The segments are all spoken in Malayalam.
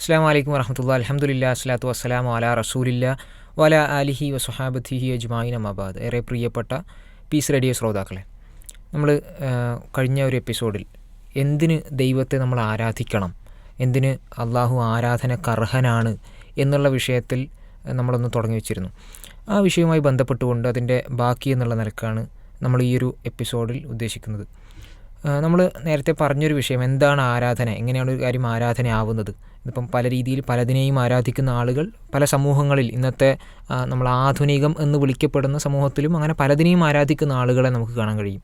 അസ്സാം വലൈക്കും വരഹമുല്ല അലഹമുല്ല അസ്ലാത്തു വസ്സലാം അല റസൂലില്ല വല അലിഹി വസുഹാബത്തിഹി അജ്മായിൻ അമാബാദ് ഏറെ പ്രിയപ്പെട്ട പീസ് റേഡിയോ ശ്രോതാക്കളെ നമ്മൾ കഴിഞ്ഞ ഒരു എപ്പിസോഡിൽ എന്തിന് ദൈവത്തെ നമ്മൾ ആരാധിക്കണം എന്തിന് അള്ളാഹു ആരാധനക്കർഹനാണ് എന്നുള്ള വിഷയത്തിൽ നമ്മളൊന്ന് തുടങ്ങി വെച്ചിരുന്നു. ആ വിഷയവുമായി ബന്ധപ്പെട്ടുകൊണ്ട് അതിന്റെ ബാക്കി എന്നുള്ള നിലക്കാണ് നമ്മൾ ഈ ഒരു എപ്പിസോഡിൽ ഉദ്ദേശിക്കുന്നത്. നമ്മൾ നേരത്തെ പറഞ്ഞൊരു വിഷയം എന്താണ് ആരാധന? എങ്ങനെയാണ് ഒരു കാര്യം ആരാധന ആവുന്നത് ഇതിപ്പം പല രീതിയിൽ പലതിനെയും ആരാധിക്കുന്ന ആളുകൾ പല സമൂഹങ്ങളിൽ ഇന്നത്തെ നമ്മൾ ആധുനികം എന്ന് വിളിക്കപ്പെടുന്ന സമൂഹത്തിലും അങ്ങനെ പലതിനെയും ആരാധിക്കുന്ന ആളുകളെ നമുക്ക് കാണാൻ കഴിയും.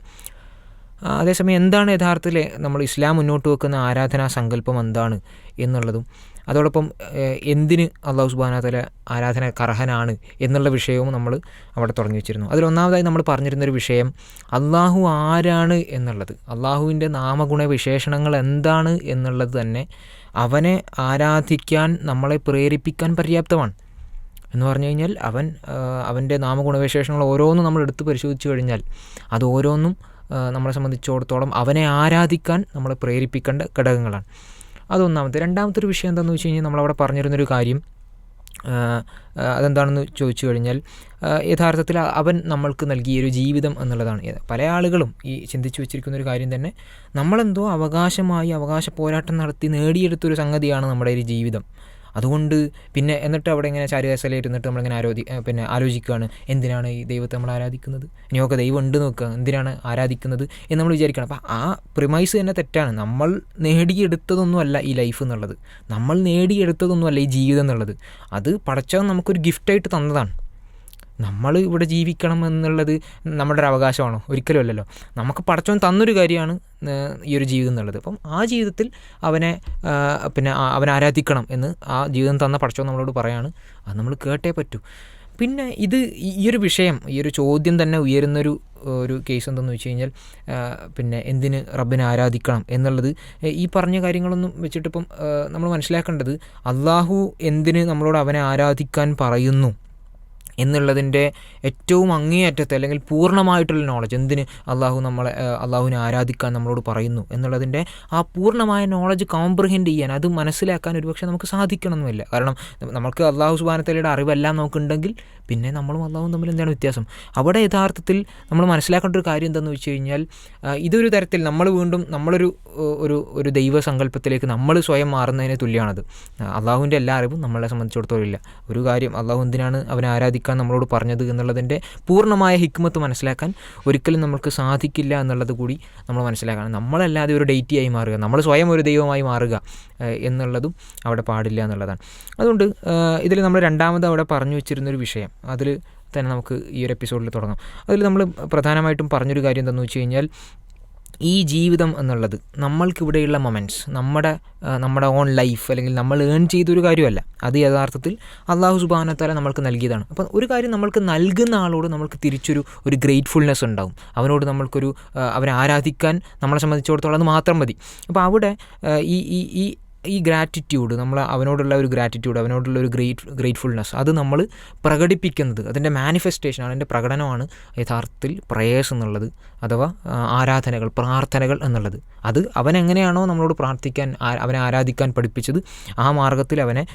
അതേസമയം എന്താണ് യഥാർത്ഥത്തിൽ നമ്മൾ ഇസ്ലാം മുന്നോട്ട് വെക്കുന്ന ആരാധനാ സങ്കല്പം എന്താണ് എന്നുള്ളതും അതോടൊപ്പം എന്തിന് അള്ളാഹു സുബാന തല ആരാധന കർഹനാണ് എന്നുള്ള വിഷയവും നമ്മൾ അവിടെ തുടങ്ങി വെച്ചിരുന്നു. അതിലൊന്നാമതായി നമ്മൾ പറഞ്ഞിരുന്നൊരു വിഷയം അള്ളാഹു ആരാണ് എന്നുള്ളത്. അള്ളാഹുവിന്റെ നാമഗുണ വിശേഷണങ്ങൾ എന്താണ് എന്നുള്ളത് തന്നെ അവനെ ആരാധിക്കാൻ നമ്മളെ പ്രേരിപ്പിക്കാൻ പര്യാപ്തമാണ്. എന്ന് പറഞ്ഞു കഴിഞ്ഞാൽ അവൻ അവന്റെ നാമഗുണവിശേഷങ്ങൾ ഓരോന്നും നമ്മൾ എടുത്ത് പരിശോധിച്ചു കഴിഞ്ഞാൽ അത് ഓരോന്നും നമ്മളെ സംബന്ധിച്ചിടത്തോളം അവനെ ആരാധിക്കാൻ നമ്മളെ പ്രേരിപ്പിക്കേണ്ട ഘടകങ്ങളാണ്. അതൊന്നാമത്തെ. രണ്ടാമത്തെ ഒരു വിഷയം എന്താണെന്ന് വെച്ച് കഴിഞ്ഞാൽ നമ്മളവിടെ പറഞ്ഞിരുന്നൊരു കാര്യം അതെന്താണെന്ന് ചോദിച്ചു കഴിഞ്ഞാൽ യഥാർത്ഥത്തിൽ അവൻ നമ്മൾക്ക് നൽകിയ ഒരു ജീവിതം എന്നുള്ളതാണ്. പല ആളുകളും ഈ ചിന്തിച്ചു വെച്ചിരിക്കുന്ന ഒരു കാര്യം തന്നെ നമ്മളെന്തോ അവകാശമായി അവകാശ പോരാട്ടം നടത്തി നേടിയെടുത്തൊരു സംഗതിയാണ് നമ്മുടെ ഒരു ജീവിതം. അതുകൊണ്ട് പിന്നെ എന്നിട്ട് അവിടെ ഇങ്ങനെ ചാരികസല ഇരുന്നിട്ട് നമ്മളിങ്ങനെ ആരോധി പിന്നെ ആലോചിക്കുകയാണ് എന്തിനാണ് ഈ ദൈവത്തെ നമ്മൾ ആരാധിക്കുന്നത്? ഇനിയൊക്കെ ദൈവം ഉണ്ട് നോക്കുക എന്തിനാണ് ആരാധിക്കുന്നത് എന്ന് നമ്മൾ വിചാരിക്കണം അപ്പോൾ ആ പ്രിമൈസ് തന്നെ തെറ്റാണ്. നമ്മൾ നേടിയെടുത്തതൊന്നുമല്ല ഈ ലൈഫ് എന്നുള്ളത്. നമ്മൾ നേടിയെടുത്തതൊന്നുമല്ല ഈ ജീവിതം എന്നുള്ളത്. അത് പടച്ചവൻ നമുക്കൊരു ഗിഫ്റ്റായിട്ട് തന്നതാണ്. നമ്മൾ ഇവിടെ ജീവിക്കണം എന്നുള്ളത് നമ്മുടെ ഒരു അവകാശമാണോ? ഒരിക്കലും അല്ലല്ലോ. നമുക്ക് പടച്ചവൻ തന്നൊരു കാര്യമാണ് ഈ ഒരു ജീവിതം എന്നുള്ളത്. അപ്പം ആ ജീവിതത്തിൽ അവനെ പിന്നെ അവനെ ആരാധിക്കണം എന്ന് ആ ജീവിതം തന്ന പടച്ചവൻ നമ്മളോട് പറയാണ്. അത് നമ്മൾ കേട്ടേ പറ്റൂ. പിന്നെ ഇത് ഈ ഒരു വിഷയം ഈ ഒരു ചോദ്യം തന്നെ ഉയരുന്നൊരു ഒരു കേസ് എന്തെന്ന് വെച്ച് കഴിഞ്ഞാൽ പിന്നെ എന്തിന് റബ്ബിനെ ആരാധിക്കണം എന്നുള്ളത് ഈ പറഞ്ഞ കാര്യങ്ങളൊന്നും വെച്ചിട്ടിപ്പം നമ്മൾ മനസ്സിലാക്കേണ്ടത് അള്ളാഹു എന്തിന് നമ്മളോട് അവനെ ആരാധിക്കാൻ പറയുന്നു? എന്നുള്ളതിന്റെ ഏറ്റവും അങ്ങേയറ്റത്തെ അല്ലെങ്കിൽ പൂർണമായിട്ടുള്ള നോളജ് എന്തിന് അള്ളാഹു നമ്മളെ അള്ളാഹുവിനെ ആരാധിക്കാൻ നമ്മളോട് പറയുന്നു എന്നുള്ളതിന്റെ ആ പൂർണമായ നോളജ് കോംപ്രിഹെൻഡ് ചെയ്യാൻ അത് മനസ്സിലാക്കാൻ ഒരുപക്ഷെ നമുക്ക് സാധിക്കണമെന്നില്ല കാരണം നമുക്ക് അള്ളാഹു സുബാനത്തലയുടെ അറിവെല്ലാം നമുക്കുണ്ടെങ്കിൽ പിന്നെ നമ്മളും അള്ളാഹും തമ്മിൽ എന്താണ് വ്യത്യാസം? അവിടെ യഥാർത്ഥത്തിൽ നമ്മൾ മനസ്സിലാക്കേണ്ട ഒരു കാര്യം എന്താണെന്ന് വെച്ച് കഴിഞ്ഞാൽ ഇതൊരു തരത്തിൽ നമ്മൾ വീണ്ടും നമ്മളൊരു ഒരു ഒരു ദൈവസങ്കല്പത്തിലേക്ക് നമ്മൾ സ്വയം മാറുന്നതിന് തുല്യമാണത്. അള്ളാഹുവിന്റെ എല്ലാ അറിവും നമ്മളെ സംബന്ധിച്ചിടത്തോളം ഇല്ല. ഒരു കാര്യം അള്ളാഹു എന്തിനാണ് അവനെ ആരാധിക്കാൻ നമ്മളോട് പറഞ്ഞത് എന്നുള്ളതിന്റെ പൂർണമായ ഹിക്മത്ത് മനസ്സിലാക്കാൻ ഒരിക്കലും നമുക്ക് സാധിക്കില്ല എന്നുള്ളത് കൂടി നമ്മൾ മനസ്സിലാക്കണം. നമ്മളല്ലാതെ ഒരു ഡേറ്റിയായി മാറുക നമ്മൾ സ്വയം ഒരു ദൈവമായി മാറുക എന്നുള്ളതും അവിടെ പാടില്ല എന്നുള്ളതാണ്. അതുകൊണ്ട് ഇതിൽ നമ്മൾ രണ്ടാമത് അവിടെ പറഞ്ഞു വെച്ചിരുന്നൊരു വിഷയം. അതിൽ തന്നെ നമുക്ക് ഈ ഒരു എപ്പിസോഡിൽ തുടങ്ങാം. അതിൽ നമ്മൾ പ്രധാനമായിട്ടും പറഞ്ഞൊരു കാര്യം എന്താണെന്ന് വെച്ച് കഴിഞ്ഞാൽ ഈ ജീവിതം എന്നുള്ളത് നമ്മൾക്കിവിടെയുള്ള മൊമെന്റ്സ് നമ്മുടെ നമ്മുടെ ഓൺ ലൈഫ് അല്ലെങ്കിൽ നമ്മൾ ഏൺ ചെയ്തൊരു കാര്യമല്ല. അത് യഥാർത്ഥത്തിൽ അള്ളാഹു സുബാനത്താല നമ്മൾക്ക് നൽകിയതാണ്. അപ്പം ഒരു കാര്യം നമ്മൾക്ക് നൽകുന്ന ആളോട് നമ്മൾക്ക് തിരിച്ചൊരു ഒരു ഗ്രേറ്റ്ഫുൾനെസ് ഉണ്ടാവും. അവനോട് നമ്മൾക്കൊരു അവനെ ആരാധിക്കാൻ നമ്മളെ സംബന്ധിച്ചിടത്തോളം അത് മാത്രം മതി. അപ്പോൾ അവിടെ ഈ ഈ ഈ ഗ്രാറ്റിറ്റ്യൂഡ് നമ്മൾ അവനോടുള്ള ഒരു ഗ്രാറ്റിറ്റ്യൂഡ് അവനോടുള്ള ഒരു ഗ്രേറ്റ് ഗ്രേറ്റ്ഫുൾനെസ് അത് നമ്മൾ പ്രകടിപ്പിക്കുന്നത് അതിന്റെ മാനിഫെസ്റ്റേഷൻ അതിന്റെ പ്രകടനമാണ് യഥാർത്ഥത്തിൽ പ്രയേഴ്സ് എന്നുള്ളത് അഥവാ ആരാധനകൾ പ്രാർത്ഥനകൾ എന്നുള്ളത്. അത് അവൻ എങ്ങനെയാണോ നമ്മളോട് പ്രാർത്ഥിക്കാൻ അവനെ ആരാധിക്കാൻ പഠിപ്പിച്ചത് ആ മാർഗത്തിൽ അവനെ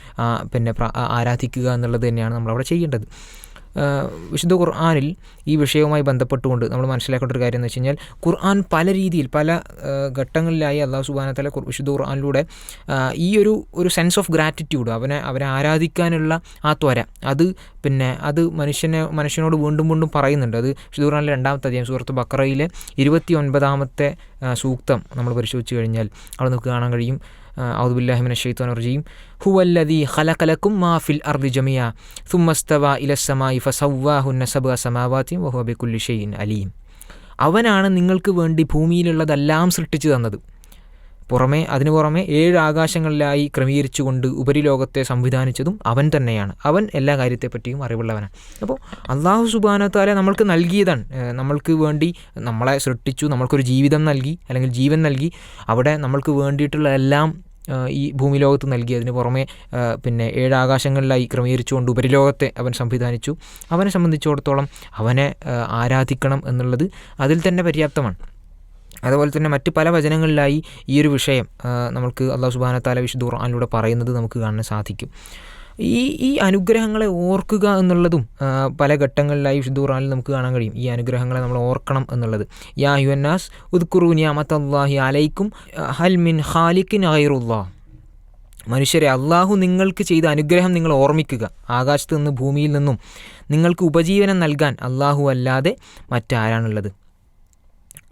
പിന്നെ ആരാധിക്കുക എന്നുള്ളത് തന്നെയാണ് നമ്മളവിടെ ചെയ്യേണ്ടത്. വിശുദ്ധ ഖുർആാനിൽ ഈ വിഷയവുമായി ബന്ധപ്പെട്ടുകൊണ്ട് നമ്മൾ മനസ്സിലാക്കേണ്ട ഒരു കാര്യം എന്ന് വെച്ച് കഴിഞ്ഞാൽ ഖുർആൻ പല രീതിയിൽ പല ഘട്ടങ്ങളിലായി അള്ളാഹു സുബാനത്തല വിശുദ്ധ ഖുർആാനിലൂടെ ഈ ഒരു ഒരു സെൻസ് ഓഫ് ഗ്രാറ്റിറ്റ്യൂഡ് അവനെ അവനെ ആരാധിക്കാനുള്ള ആ ത്വര അത് പിന്നെ അത് മനുഷ്യനെ മനുഷ്യനോട് വീണ്ടും വീണ്ടും പറയുന്നുണ്ട്. അത് വിശുദ്ധ ഖുർആാനിലെ രണ്ടാമത്തെ അധ്യായം സുഹൃത്ത് ബക്രയിലെ ഇരുപത്തി ഒൻപതാമത്തെ സൂക്തം നമ്മൾ പരിശോധിച്ച് കഴിഞ്ഞാൽ അവിടെ നമുക്ക് കാണാൻ കഴിയും. ഔദുബില്ലാഹിമിൻ ഷെയ്ത്തോൻ റജീം ഹുവല്ലദി ഖലഖലക്കും മാ ഫിൽ അർദി ജമിയ സുമ്മസ്തവ ഇലസമായി ഫസവ്വാഹുന്ന സബ സമാവാത്തി വഹുബിക്കുല്ലി ഷെയ്ൻ അലീം അവനാണ് നിങ്ങൾക്ക് വേണ്ടി ഭൂമിയിലുള്ളതെല്ലാം സൃഷ്ടിച്ചു തന്നത്. പുറമെ അതിനു പുറമെ ഏഴ് ആകാശങ്ങളിലായി ക്രമീകരിച്ചുകൊണ്ട് ഉപരിലോകത്തെ സംവിധാനിച്ചതും അവൻ തന്നെയാണ്. അവൻ എല്ലാ കാര്യത്തെപ്പറ്റിയും അറിവുള്ളവനാണ്. അപ്പോൾ അള്ളാഹു സുബാനത്താലെ നമ്മൾക്ക് നൽകിയതാണ്. നമ്മൾക്ക് വേണ്ടി നമ്മളെ സൃഷ്ടിച്ചു നമ്മൾക്കൊരു ജീവിതം നൽകി അല്ലെങ്കിൽ ജീവൻ നൽകി അവിടെ നമ്മൾക്ക് വേണ്ടിയിട്ടുള്ള എല്ലാം ഈ ഭൂമിലോകത്ത് നൽകി. അതിന് പുറമെ പിന്നെ ഏഴ് ആകാശങ്ങളിലായി ക്രമീകരിച്ചുകൊണ്ട് ഉപരിലോകത്തെ അവൻ സംവിധാനിച്ചു. അവനെ സംബന്ധിച്ചിടത്തോളം അവനെ ആരാധിക്കണം എന്നുള്ളത് അതിൽ തന്നെ പര്യാപ്തമാണ്. അതുപോലെ തന്നെ മറ്റ് പല വചനങ്ങളിലായി ഈ ഒരു വിഷയം നമുക്ക് അള്ളാഹു സുബാന താല വിശുദ്ധ ഖുർആനിലൂടെ പറയുന്നത് നമുക്ക് കാണാൻ സാധിക്കും. ഈ ഈ അനുഗ്രഹങ്ങളെ ഓർക്കുക എന്നുള്ളതും പല ഘട്ടങ്ങളിലായി വിശുദ്ധ ഖുർആനിൽ നമുക്ക് കാണാൻ കഴിയും. ഈ അനുഗ്രഹങ്ങളെ നമ്മൾ ഓർക്കണം എന്നുള്ളത്. യാ യുവന്നാസ് ഉദ്കുറു അള്ളാഹി അലൈക്കും ഹൽ മിൻ ഖാലിക്കിൻ ഖൈറുല്ലാ മനുഷ്യരെ അള്ളാഹു നിങ്ങൾക്ക് ചെയ്ത അനുഗ്രഹം നിങ്ങൾ ഓർമ്മിക്കുക. ആകാശത്ത് നിന്ന് ഭൂമിയിൽ നിന്നും നിങ്ങൾക്ക് ഉപജീവനം നൽകാൻ അള്ളാഹു അല്ലാതെ മറ്റാരാണുള്ളത്?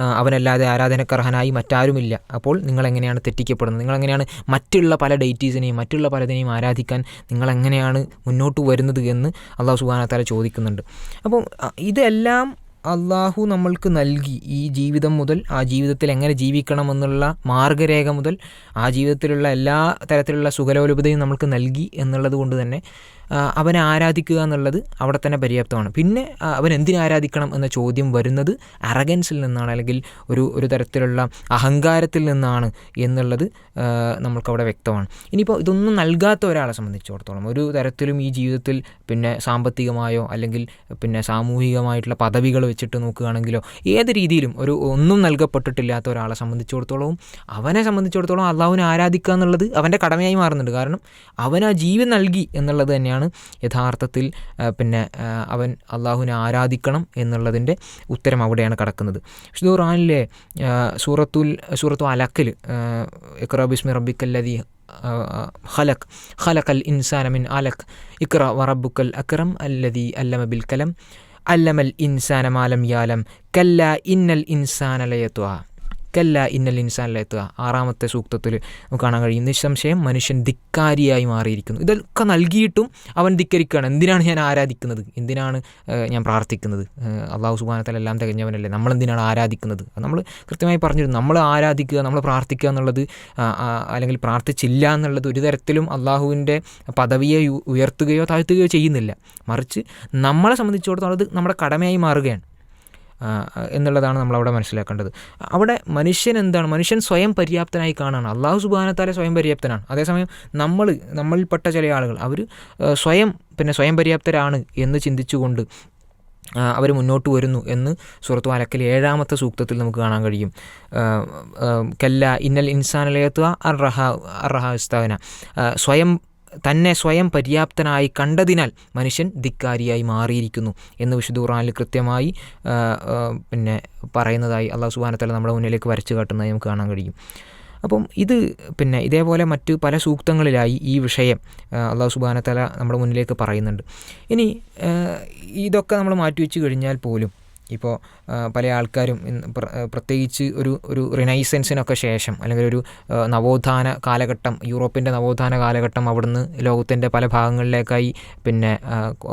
അവനല്ലാതെ ആരാധനക്കർഹനായി മറ്റാരുമില്ല. അപ്പോൾ നിങ്ങളെങ്ങനെയാണ് തെറ്റിക്കപ്പെടുന്നത്? നിങ്ങളെങ്ങനെയാണ് മറ്റുള്ള പല ഡേറ്റീസിനെയും മറ്റുള്ള പലതിനെയും ആരാധിക്കാൻ നിങ്ങളെങ്ങനെയാണ് മുന്നോട്ട് വരുന്നത് എന്ന് അള്ളാഹു സുബാനത്താല ചോദിക്കുന്നുണ്ട്. അപ്പോൾ ഇതെല്ലാം അള്ളാഹു നമ്മൾക്ക് നൽകി. ഈ ജീവിതം മുതൽ ആ ജീവിതത്തിൽ എങ്ങനെ ജീവിക്കണമെന്നുള്ള മാർഗരേഖ മുതൽ ആ ജീവിതത്തിലുള്ള എല്ലാ തരത്തിലുള്ള സുഖലോലുപതയും നമ്മൾക്ക് നൽകി എന്നുള്ളത് കൊണ്ട് തന്നെ അവനെ ആരാധിക്കുക എന്നുള്ളത് അവിടെ തന്നെ പര്യാപ്തമാണ്. പിന്നെ അവൻ എന്തിനെ ആരാധിക്കണം എന്ന ചോദ്യം വരുന്നത് അറഗൻസിൽ നിന്നാണ് അല്ലെങ്കിൽ ഒരു ഒരു തരത്തിലുള്ള അഹങ്കാരത്തിൽ നിന്നാണ് എന്നുള്ളത് നമുക്കവിടെ വ്യക്തമാണ്. ഇനിയിപ്പോൾ ഇതൊന്നും നൽകാത്ത ഒരാളെ സംബന്ധിച്ചിടത്തോളം ഒരു തരത്തിലും ഈ ജീവിതത്തിൽ പിന്നെ സാമ്പത്തികമായോ അല്ലെങ്കിൽ പിന്നെ സാമൂഹികമായിട്ടുള്ള പദവികൾ വെച്ചിട്ട് നോക്കുകയാണെങ്കിലോ ഏത് രീതിയിലും ഒരു ഒന്നും നൽകപ്പെട്ടിട്ടില്ലാത്ത ഒരാളെ സംബന്ധിച്ചിടത്തോളവും അവനെ സംബന്ധിച്ചിടത്തോളം അള്ളാഹുവിനെ ആരാധിക്കുക എന്നുള്ളത് അവന്റെ കടമയായി മാറുന്നുണ്ട്. കാരണം അവൻ ആ ജീവൻ നൽകി എന്നുള്ളത് തന്നെയാണ് യഥാർത്ഥത്തിൽ പിന്നെ അവൻ അള്ളാഹുവിനെ ആരാധിക്കണം എന്നുള്ളതിന്റെ ഉത്തരം അവിടെയാണ് കടക്കുന്നത്. വിശുദ്ധ ഖുറാനിലെ സൂറത്തുൽ സൂറത്തു അലക്കിൽ ഇക്ര ബിസ്മി റബിക്കല്ലതി ഖലഖ് ഖലഖൽ ഇൻസാന മിൻ അലഖ് ഇക്ര വറബുക്കൽ അക്രം അല്ലതി അല്ലമ ബിൽ കലം അല്ലമൽ ഇൻസാന മാലം യാലം കല്ല ഇന്നൽ ഇൻസാന ലയത്വ. കല്ല ഇന്നൽ ഇൻസാനിലെത്തുക ആറാമത്തെ സൂക്തത്തിൽ നമുക്ക് കാണാൻ കഴിയും. നിസ്സംശയം മനുഷ്യൻ ധിക്കാരിയായി മാറിയിരിക്കുന്നു. ഇതൊക്കെ നൽകിയിട്ടും അവൻ ധിക്കരിക്കുകയാണ്. എന്തിനാണ് ഞാൻ ആരാധിക്കുന്നത്? എന്തിനാണ് ഞാൻ പ്രാർത്ഥിക്കുന്നത്? അള്ളാഹു സുബാനത്തല എല്ലാം തികഞ്ഞവനല്ലേ? നമ്മളെന്തിനാണ് ആരാധിക്കുന്നത്? അത് നമ്മൾ കൃത്യമായി പറഞ്ഞിരുന്നു. നമ്മൾ ആരാധിക്കുക നമ്മൾ പ്രാർത്ഥിക്കുക എന്നുള്ളത് അല്ലെങ്കിൽ പ്രാർത്ഥിച്ചില്ല എന്നുള്ളത് ഒരു തരത്തിലും അള്ളാഹുവിന്റെ പദവിയെ ഉയർത്തുകയോ താഴ്ത്തുകയോ ചെയ്യുന്നില്ല. മറിച്ച് നമ്മളെ സംബന്ധിച്ചിടത്തോളം അത് നമ്മുടെ കടമയായി മാറുകയാണ്. ആ, നമ്മൾ അവിടെ മനസ്സിലാക്കേണ്ടത്. അവിടെ മനുഷ്യൻ എന്താണ്? മനുഷ്യൻ സ്വയം പര്യാപ്തനായി കാണാണ്. അള്ളാഹു സുബാനത്താലെ സ്വയം പര്യാപ്തനാണ്. അതേസമയം നമ്മൾ നമ്മളിൽപ്പെട്ട ചില ആളുകൾ അവർ സ്വയം പിന്നെ സ്വയം പര്യാപ്തരാണ് എന്ന് ചിന്തിച്ചുകൊണ്ട് അവർ മുന്നോട്ട് വരുന്നു എന്ന് സുഹൃത്ത് വാലക്കൽ ഏഴാമത്തെ സൂക്തത്തിൽ നമുക്ക് കാണാൻ കഴിയും. കല്ല ഇന്നൽ ഇൻസാനലയത്വ അർറഹ അർറഹ ഇസ്താവന. സ്വയം തന്നെ സ്വയം പര്യാപ്തനായി കണ്ടതിനാൽ മനുഷ്യൻ ധിക്കാരിയായി മാറിയിരിക്കുന്നു എന്ന് വിശുദ്ധ ഖുറാനിൽ കൃത്യമായി പിന്നെ പറയുന്നതായി അള്ളാഹു സുബാനത്തല നമ്മുടെ മുന്നിലേക്ക് വരച്ചു കാട്ടുന്നതായി നമുക്ക് കാണാൻ കഴിയും. അപ്പം ഇത് പിന്നെ ഇതേപോലെ മറ്റ് പല സൂക്തങ്ങളിലായി ഈ വിഷയം അള്ളാഹു സുബാനത്തല നമ്മുടെ മുന്നിലേക്ക് പറയുന്നുണ്ട്. ഇനി ഇതൊക്കെ നമ്മൾ മാറ്റിവെച്ച് കഴിഞ്ഞാൽ പോലും ഇപ്പോൾ പല ആൾക്കാരും പ്രത്യേകിച്ച് ഒരു ഒരു റിനൈസൻസിനൊക്കെ ശേഷം അല്ലെങ്കിൽ ഒരു നവോത്ഥാന കാലഘട്ടം യൂറോപ്പിന്റെ നവോത്ഥാന കാലഘട്ടം അവിടുന്ന് ലോകത്തിന്റെ പല ഭാഗങ്ങളിലേക്കായി പിന്നെ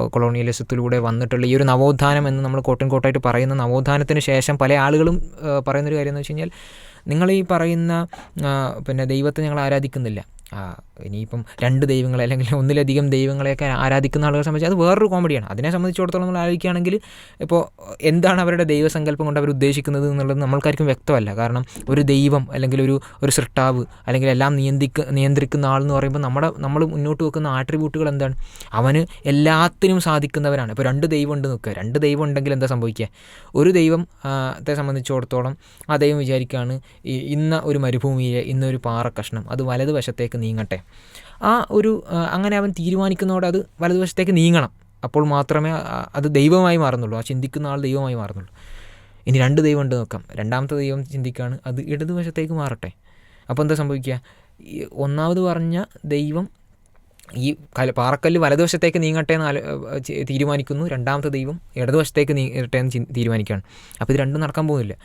കൊളോണിയലിസത്തിലൂടെ വന്നിട്ടുള്ള ഈ ഒരു നവോത്ഥാനം എന്ന് നമ്മൾ കോട്ടൻ കോട്ടായിട്ട് പറയുന്ന നവോത്ഥാനത്തിന് ശേഷം പല ആളുകളും പറയുന്നൊരു കാര്യം എന്ന് വെച്ച് കഴിഞ്ഞാൽ നിങ്ങൾ ഈ പറയുന്ന പിന്നെ ദൈവത്തെ ഞങ്ങൾ ആരാധിക്കുന്നില്ല. ഇനിയിപ്പം രണ്ട് ദൈവങ്ങളെ അല്ലെങ്കിൽ ഒന്നിലധികം ദൈവങ്ങളെയൊക്കെ ആരാധിക്കുന്ന ആളുകളെ സംബന്ധിച്ച് അത് വേറൊരു കോമഡിയാണ് അതിനെ സംബന്ധിച്ചിടത്തോളം നമ്മൾ ആലോചിക്കുകയാണെങ്കിൽ ഇപ്പോൾ എന്താണ് അവരുടെ ദൈവസങ്കല്പം കൊണ്ട് അവർ ഉദ്ദേശിക്കുന്നത് എന്നുള്ളത് നമ്മൾക്കാർക്കും വ്യക്തമല്ല. കാരണം ഒരു ദൈവം അല്ലെങ്കിൽ ഒരു ഒരു സൃഷ്ടാവ് അല്ലെങ്കിൽ എല്ലാം നിയന്ത്രിക്ക നിയന്ത്രിക്കുന്ന ആളെന്ന് പറയുമ്പോൾ നമ്മുടെ നമ്മൾ മുന്നോട്ട് വെക്കുന്ന ആട്രിബ്യൂട്ടുകൾ എന്താണ്? അവന് എല്ലാത്തിനും സാധിക്കുന്നവരാണ്. ഇപ്പോൾ രണ്ട് ദൈവം ഉണ്ട് നിൽക്കുക രണ്ട് ദൈവം ഉണ്ടെങ്കിൽ എന്താ സംഭവിക്കുക? ഒരു ദൈവം ആ, ത്തെ സംബന്ധിച്ചിടത്തോളം ആ ദൈവം വിചാരിക്കുകയാണ് ഇന്ന ഒരു മരുഭൂമിയിലെ ഇന്നൊരു കഷ്ണം അത് വലതുവശത്തേക്ക് നീങ്ങട്ടെ. ആ ഒരു അങ്ങനെ അവൻ തീരുമാനിക്കുന്നതോടെ അത് വലതുവശത്തേക്ക് നീങ്ങണം. അപ്പോൾ മാത്രമേ അത് ദൈവമായി മാറുന്നുള്ളൂ. ആ ചിന്തിക്കുന്ന ആൾ ദൈവമായി മാറുന്നുള്ളൂ. ഇനി രണ്ട് ദൈവം ഉണ്ട് നോക്കാം. രണ്ടാമത്തെ ദൈവം ചിന്തിക്കുകയാണ് അത് ഇടതുവശത്തേക്ക് മാറട്ടെ. അപ്പോൾ എന്താ സംഭവിക്കുക? ഒന്നാമത് പറഞ്ഞ ദൈവം ഈ കല പാറക്കല്ല് വലതുവശത്തേക്ക് നീങ്ങട്ടെ എന്ന് തീരുമാനിക്കുന്നു. രണ്ടാമത്തെ ദൈവം ഇടതുവശത്തേക്ക് നീങ്ങട്ടെ എന്ന് തീരുമാനിക്കുകയാണ്. അപ്പോൾ ഇത് രണ്ടും നടക്കാൻ പോകുന്നില്ല.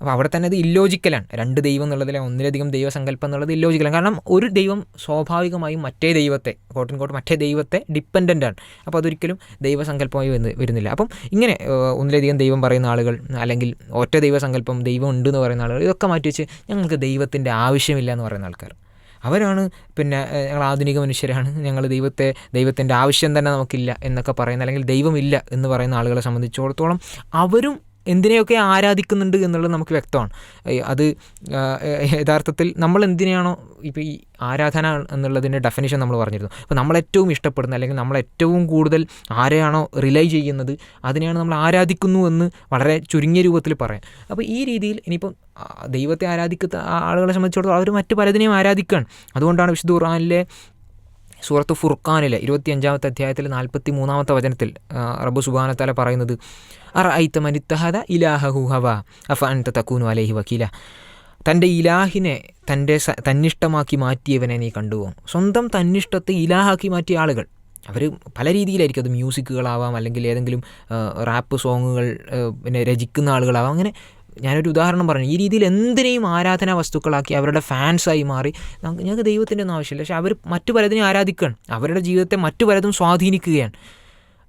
അപ്പോൾ അവിടെ തന്നെ അത് ഇല്ലോജിക്കലാണ് രണ്ട് ദൈവം എന്നുള്ളതിലെ ഒന്നിലധികം ദൈവസങ്കല്പം എന്നുള്ളത് ഇല്ലോജിക്കലാണ് കാരണം ഒരു ദൈവം സ്വാഭാവികമായും മറ്റേ ദൈവത്തെ കോട്ടൻ കോട്ട് മറ്റേ ദൈവത്തെ ഡിപ്പെൻഡന്റ് ആണ്. അപ്പോൾ അതൊരിക്കലും ദൈവസങ്കല്പമായി വന്ന് വരുന്നില്ല. അപ്പം ഇങ്ങനെ ഒന്നിലധികം ദൈവം പറയുന്ന ആളുകൾ അല്ലെങ്കിൽ ഒറ്റ ദൈവസങ്കല്പം ദൈവം ഉണ്ട് എന്ന് പറയുന്ന ആളുകൾ ഇതൊക്കെ മാറ്റി വെച്ച് ഞങ്ങൾക്ക് ദൈവത്തിന്റെ ആവശ്യമില്ല എന്ന് പറയുന്ന ആൾക്കാർ. അവരാണ് പിന്നെ ഞങ്ങൾ ആധുനിക മനുഷ്യരാണ്. ഞങ്ങൾ ദൈവത്തെ ദൈവത്തിന്റെ ആവശ്യം തന്നെ നമുക്കില്ല എന്നൊക്കെ പറയുന്ന അല്ലെങ്കിൽ ദൈവമില്ല എന്ന് പറയുന്ന ആളുകളെ സംബന്ധിച്ചിടത്തോളം അവരും എന്തിനെയൊക്കെ ആരാധിക്കുന്നുണ്ട് എന്നുള്ളത് നമുക്ക് വ്യക്തമാണ്. അത് യഥാർത്ഥത്തിൽ നമ്മൾ എന്തിനെയാണോ ഇപ്പോൾ ഈ ആരാധന എന്നുള്ളതിന്റെ ഡെഫിനേഷൻ നമ്മൾ പറഞ്ഞിരുന്നു. അപ്പോൾ നമ്മളേറ്റവും ഇഷ്ടപ്പെടുന്ന അല്ലെങ്കിൽ നമ്മളേറ്റവും കൂടുതൽ ആരെയാണോ റിലൈ ചെയ്യുന്നത് അതിനെയാണ് നമ്മൾ ആരാധിക്കുന്നു എന്ന് വളരെ ചുരുങ്ങിയ രൂപത്തിൽ പറയാം. അപ്പോൾ ഈ രീതിയിൽ ഇനിയിപ്പം ദൈവത്തെ ആരാധിക്കുന്ന ആളുകളെ സംബന്ധിച്ചിടത്തോളം അവർ മറ്റു പലതിനെയും ആരാധിക്കുകയാണ് അതുകൊണ്ടാണ് വിശുദ്ധ ഖുർആാനിലെ സൂറത്ത് ഫുർഖാനിലെ ഇരുപത്തിയഞ്ചാമത്തെ അധ്യായത്തിൽ നാൽപ്പത്തി മൂന്നാമത്തെ വചനത്തിൽ റബ്ബു സുബാനത്താല പറയുന്നത് അറ ഐത്ത മനിത്തഹദ ഇലാഹു ഹവ അഫ അൻത തക്കൂനു അലഹി വക്കീല തന്റെ ഇലാഹിനെ തന്റെ തന്നിഷ്ടമാക്കി മാറ്റിയവനെ നീ കണ്ടുപോകും സ്വന്തം തന്നിഷ്ടത്തെ ഇലാഹാക്കി മാറ്റിയ ആളുകൾ അവർ പല രീതിയിലായിരിക്കും. അത് മ്യൂസിക്കുകളാവാം അല്ലെങ്കിൽ ഏതെങ്കിലും റാപ്പ് സോങ്ങുകൾ പിന്നെ രചിക്കുന്ന ആളുകളാവാം. അങ്ങനെ ഞാനൊരു ഉദാഹരണം പറഞ്ഞു. ഈ രീതിയിൽ എന്തിനേയും ആരാധനാ വസ്തുക്കളാക്കി അവരുടെ ഫാൻസായി മാറി. ഞങ്ങൾക്ക് ദൈവത്തിന്റെ ഒന്നും ആവശ്യമില്ല. പക്ഷേ അവർ മറ്റു പലതിനെയും ആരാധിക്കുകയാണ്. അവരുടെ ജീവിതത്തെ മറ്റു പലതും സ്വാധീനിക്കുകയാണ്.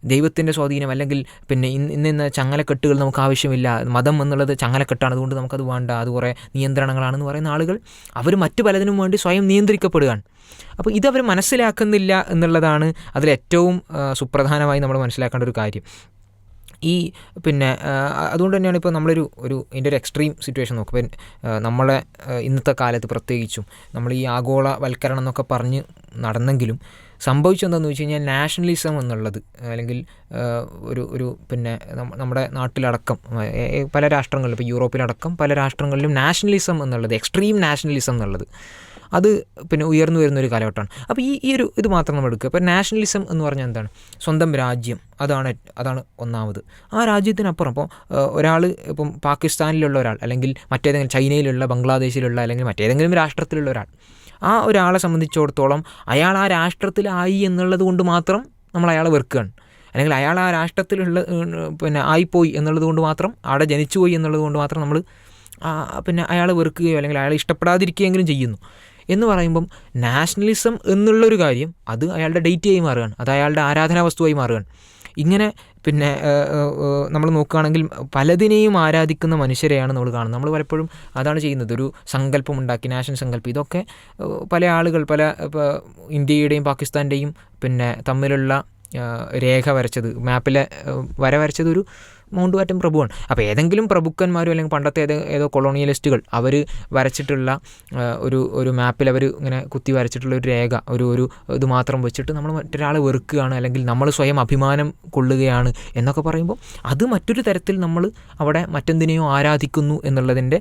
ദൈവത്തിന്റെ സ്വാധീനം അല്ലെങ്കിൽ പിന്നെ ഇന്ന് ഇന്ന് ചങ്ങലക്കെട്ടുകൾ നമുക്ക് ആവശ്യമില്ല. മതം എന്നുള്ളത് ചങ്ങലക്കെട്ടാണ്. അതുകൊണ്ട് നമുക്കത് വേണ്ട. അത് കുറേ നിയന്ത്രണങ്ങളാണെന്ന് പറയുന്ന ആളുകൾ അവർ മറ്റു പലതിനും വേണ്ടി സ്വയം നിയന്ത്രിക്കപ്പെടുകയാണ്. അപ്പോൾ ഇതവർ മനസ്സിലാക്കുന്നില്ല എന്നുള്ളതാണ് അതിലേറ്റവും സുപ്രധാനമായി നമ്മൾ മനസ്സിലാക്കേണ്ട ഒരു കാര്യം. ഈ പിന്നെ അതുകൊണ്ട് തന്നെയാണ് ഇപ്പോൾ നമ്മളൊരു ഒരു ഇതിന്റെ ഒരു എക്സ്ട്രീം സിറ്റുവേഷൻ ഇപ്പം നമ്മളെ ഇന്നത്തെ കാലത്ത് പ്രത്യേകിച്ചും നമ്മൾ ഈ ആഗോളവൽക്കരണം എന്നൊക്കെ പറഞ്ഞ് നടന്നെങ്കിലും സംഭവിച്ചെന്താണെന്ന് വെച്ച് കഴിഞ്ഞാൽ നാഷണലിസം എന്നുള്ളത് അല്ലെങ്കിൽ ഒരു ഒരു പിന്നെ നമ്മുടെ നാട്ടിലടക്കം പല രാഷ്ട്രങ്ങളിലും ഇപ്പോൾ യൂറോപ്പിലടക്കം പല രാഷ്ട്രങ്ങളിലും നാഷണലിസം എന്നുള്ളത് എക്സ്ട്രീം നാഷണലിസം എന്നുള്ളത് അത് പിന്നെ ഉയർന്നു വരുന്ന ഒരു കാലഘട്ടമാണ്. അപ്പോൾ ഈ ഈ ഒരു ഇത് മാത്രം നമ്മൾ എടുക്കുക. അപ്പോൾ നാഷണലിസം എന്ന് പറഞ്ഞാൽ എന്താണ്? സ്വന്തം രാജ്യം. അതാണ് അതാണ് ഒന്നാമത്. ആ രാജ്യത്തിനപ്പുറം ഇപ്പോൾ ഒരാൾ ഇപ്പം പാകിസ്ഥാനിലുള്ള ഒരാൾ അല്ലെങ്കിൽ മറ്റേതെങ്കിലും ചൈനയിലുള്ള ബംഗ്ലാദേശിലുള്ള അല്ലെങ്കിൽ മറ്റേതെങ്കിലും രാഷ്ട്രത്തിലുള്ള ഒരാൾ. ആ ഒരാളെ സംബന്ധിച്ചിടത്തോളം അയാൾ ആ രാഷ്ട്രത്തിലായി എന്നുള്ളത് കൊണ്ട് മാത്രം നമ്മൾ അയാളെ വെറുക്കുകയാണ്. അല്ലെങ്കിൽ അയാൾ ആ രാഷ്ട്രത്തിലുള്ള പിന്നെ ആയിപ്പോയി എന്നുള്ളത് കൊണ്ട് മാത്രം അവിടെ ജനിച്ചുപോയി എന്നുള്ളത് കൊണ്ട് മാത്രം നമ്മൾ പിന്നെ അയാൾ വെറുക്കുകയോ അല്ലെങ്കിൽ അയാൾ ഇഷ്ടപ്പെടാതിരിക്കുകയെങ്കിലും ചെയ്യുന്നു. എന്ന് പറയുമ്പം നാഷണലിസം എന്നുള്ളൊരു കാര്യം അത് അയാളുടെ ഡേറ്റായി മാറുകയാണ്. അത് അയാളുടെ ആരാധനാ വസ്തുവായി മാറുകയാണ്. ഇങ്ങനെ പിന്നെ നമ്മൾ നോക്കുകയാണെങ്കിൽ പലതിനെയും ആരാധിക്കുന്ന മനുഷ്യരെയാണ് നമ്മൾ കാണുന്നത്. നമ്മൾ പലപ്പോഴും അതാണ് ചെയ്യുന്നത്. ഒരു സങ്കല്പം ഉണ്ടാക്കി നാഷണൽ സങ്കല്പം. ഇതൊക്കെ പല ആളുകൾ പല ഇന്ത്യയുടെയും പാകിസ്ഥാന്റെയും പിന്നെ തമ്മിലുള്ള രേഖ വരച്ചത് മാപ്പിലെ വര വരച്ചത് ഒരു മൗണ്ട് ബാറ്റൻ പ്രഭുവാണ്. അപ്പോൾ ഏതെങ്കിലും പ്രഭുക്കന്മാരും അല്ലെങ്കിൽ പണ്ടത്തെ ഏതോ ഏതോ കൊളോണിയലിസ്റ്റുകൾ അവർ വരച്ചിട്ടുള്ള ഒരു ഒരു മാപ്പിൽ അവർ ഇങ്ങനെ കുത്തി വരച്ചിട്ടുള്ള ഒരു രേഖ ഒരു ഒരു ഇത് മാത്രം വെച്ചിട്ട് നമ്മൾ മറ്റൊരാളെ വെറുക്കുകയാണ് അല്ലെങ്കിൽ നമ്മൾ സ്വയം അഭിമാനം കൊള്ളുകയാണ് എന്നൊക്കെ പറയുമ്പോൾ അത് മറ്റൊരു തരത്തിൽ നമ്മൾ അവിടെ മറ്റെന്തിനെയോ ആരാധിക്കുന്നു എന്നുള്ളതിന്റെ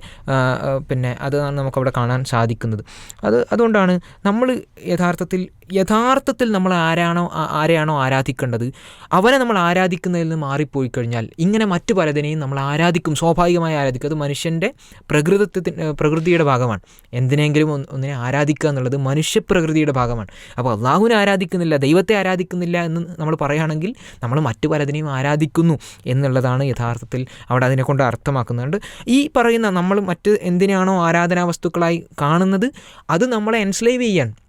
പിന്നെ അതാണ് നമുക്കവിടെ കാണാൻ സാധിക്കുന്നത്. അത് അതുകൊണ്ടാണ് നമ്മൾ യഥാർത്ഥത്തിൽ യഥാർത്ഥത്തിൽ നമ്മൾ ആരാണോ ആരെയാണോ ആരാധിക്കേണ്ടത്? അവനെ നമ്മൾ ആരാധിക്കുന്നതിൽ നിന്ന് മാറിപ്പോയി കഴിഞ്ഞാൽ ഇങ്ങനെ മറ്റു പലതിനെയും നമ്മൾ ആരാധിക്കും സ്വാഭാവികമായി ആരാധിക്കും. അത് മനുഷ്യന്റെ പ്രകൃതി പ്രകൃതിയുടെ ഭാഗമാണ്. എന്തിനെങ്കിലും ഒന്നിനെ ആരാധിക്കുക എന്നുള്ളത് മനുഷ്യപ്രകൃതിയുടെ ഭാഗമാണ്. അപ്പോൾ അള്ളാഹുവിനെ ആരാധിക്കുന്നില്ല ദൈവത്തെ ആരാധിക്കുന്നില്ല എന്ന് നമ്മൾ പറയുകയാണെങ്കിൽ നമ്മൾ മറ്റു പലതിനെയും ആരാധിക്കുന്നു എന്നുള്ളതാണ് യഥാർത്ഥത്തിൽ അവിടെ അതിനെക്കൊണ്ട് അർത്ഥമാക്കുന്നുണ്ട് ഈ പറയുന്ന നമ്മൾ മറ്റ് എന്തിനാണോ ആരാധനാ വസ്തുക്കളായി കാണുന്നത് അത് നമ്മളെ എൻസ്ലേവ് ചെയ്യാൻ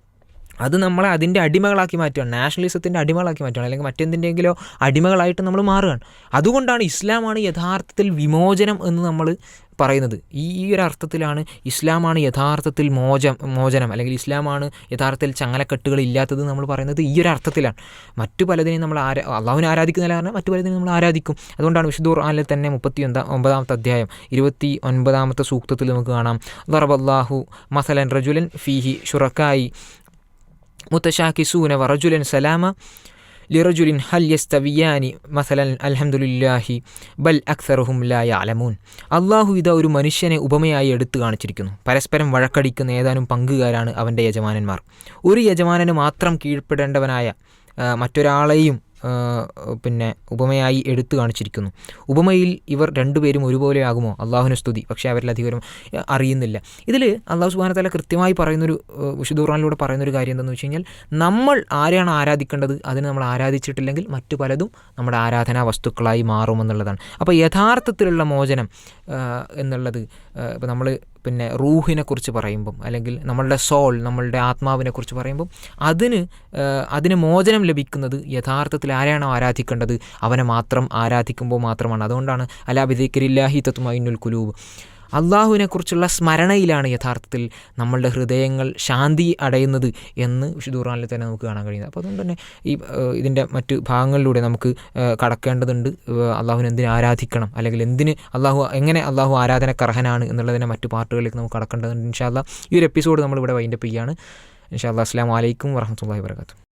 അത് നമ്മളെ അതിന്റെ അടിമകളാക്കി മാറ്റുകയാണ് നാഷണലിസത്തിന്റെ അടിമകളാക്കി മാറ്റുകയാണ് അല്ലെങ്കിൽ മറ്റെന്തിന്റെങ്കിലോ അടിമകളായിട്ട് നമ്മൾ മാറുകയാണ്. അതുകൊണ്ടാണ് ഇസ്ലാമാണ് യഥാർത്ഥത്തിൽ വിമോചനം എന്ന് നമ്മൾ പറയുന്നത്. ഈ ഒരു അർത്ഥത്തിലാണ് ഇസ്ലാമാണ് യഥാർത്ഥത്തിൽ മോച മോചനം. അല്ലെങ്കിൽ ഇസ്ലാമാണ് യഥാർത്ഥത്തിൽ ചങ്ങലക്കെട്ടുകൾ ഇല്ലാത്തത് നമ്മൾ പറയുന്നത് ഈ ഒരു അർത്ഥത്തിലാണ് മറ്റു പലതിനെയും നമ്മൾ ആരാ അള്ളാഹുവിനെ ആരാധിക്കുന്നില്ല കാരണം മറ്റു പലതിനെയും നമ്മൾ ആരാധിക്കും. അതുകൊണ്ടാണ് വിശുദ്ധ ഖുർആനിൽ തന്നെ മുപ്പത്തി ഒമ്പതാമത്തെ അധ്യായം ഇരുപത്തി ഒൻപതാമത്തെ സൂക്തത്തിൽ നമുക്ക് കാണാം. ദർബല്ലാഹു മസലൻ റജുലൻ ഫീഹി ഷുറക്കായി മുത്തശാക്കിസൂന വറജുലൻ സലാമ ലിറജുലിൻ ഹൽ യസ്തവിയാനി മസലൻ അൽഹംദുലില്ലാഹി ബൽ അക്സറുഹും ലാ അലമൂൻ അള്ളാഹു ഇത ഒരു മനുഷ്യനെ ഉപമയായി എടുത്തു കാണിച്ചിരിക്കുന്നു. പരസ്പരം വഴക്കടിക്കുന്ന ഏതാനും പങ്കുകാരാണ് അവന്റെ യജമാനന്മാർ. ഒരു യജമാനന് മാത്രം കീഴ്പ്പെടേണ്ടവനായ മറ്റൊരാളെയും പിന്നെ ഉപമയായി എടുത്തു കാണിച്ചിരിക്കുന്നു. ഉപമയിൽ ഇവർ രണ്ടുപേരും ഒരുപോലെ ആകുമോ അള്ളാഹുവിന് സ്തുതി. പക്ഷേ അവരിലധികം അറിയുന്നില്ല. ഇതിൽ അള്ളാഹു സുബാനത്തല കൃത്യമായി പറയുന്നൊരു വിശുദ്ധ ഖുർആനിലൂടെ പറയുന്നൊരു കാര്യം എന്താണെന്ന് വെച്ച് കഴിഞ്ഞാൽ നമ്മൾ ആരെയാണ് ആരാധിക്കേണ്ടത്? അതിന് നമ്മൾ ആരാധിച്ചിട്ടില്ലെങ്കിൽ മറ്റു പലതും നമ്മുടെ ആരാധനാ വസ്തുക്കളായി മാറുമെന്നുള്ളതാണ്. അപ്പോൾ യഥാർത്ഥത്തിലുള്ള മോചനം എന്നുള്ളത് ഇപ്പോൾ നമ്മൾ പിന്നെ റൂഹിനെ കുറിച്ച് പറയുമ്പം അല്ലെങ്കിൽ നമ്മളുടെ സോൾ നമ്മളുടെ ആത്മാവിനെ കുറിച്ച് പറയുമ്പം അതിന് അതിന് മോചനം ലഭിക്കുന്നത് യഥാർത്ഥത്തിൽ ആരെയാണോ ആരാധിക്കേണ്ടത്? അവനെ മാത്രം ആരാധിക്കുമ്പോൾ മാത്രമാണ്. അതുകൊണ്ടാണ് അലാബിദിക്കരില്ലാഹി ബിദിക്കരില്ലാഹി തത്മൈനുൽ കുലൂബ് അള്ളാഹുവിനെക്കുറിച്ചുള്ള സ്മരണയിലാണ് യഥാർത്ഥത്തിൽ നമ്മളുടെ ഹൃദയങ്ങൾ ശാന്തി അടയുന്നത് എന്ന് ഖുർആനിൽ തന്നെ നമുക്ക് കാണാൻ കഴിയുന്നത്. അപ്പോൾ അതുകൊണ്ട് തന്നെ ഈ ഇതിന്റെ മറ്റ് ഭാഗങ്ങളിലൂടെ നമുക്ക് കടക്കേണ്ടതുണ്ട്. അള്ളാഹുവിനെ എന്തിനു ആരാധിക്കണം? അല്ലെങ്കിൽ എന്തിന് അള്ളാഹു എങ്ങനെ അള്ളാഹു ആരാധനക്കർഹനാണ് എന്നുള്ളതിനെ മറ്റു പാർട്ടുകളിലേക്ക് നമുക്ക് കടക്കേണ്ടതുണ്ട്. ഇൻഷാല്ല ഈ ഒരു എപ്പിസോഡ് നമ്മളിവിടെ വൈൻഡപ്പ് ചെയ്യാണ്. ഇൻഷാല്ലാ അസ്സാം വലൈക്കും വരഹമുല്ലാ വാബർക്കാത്തു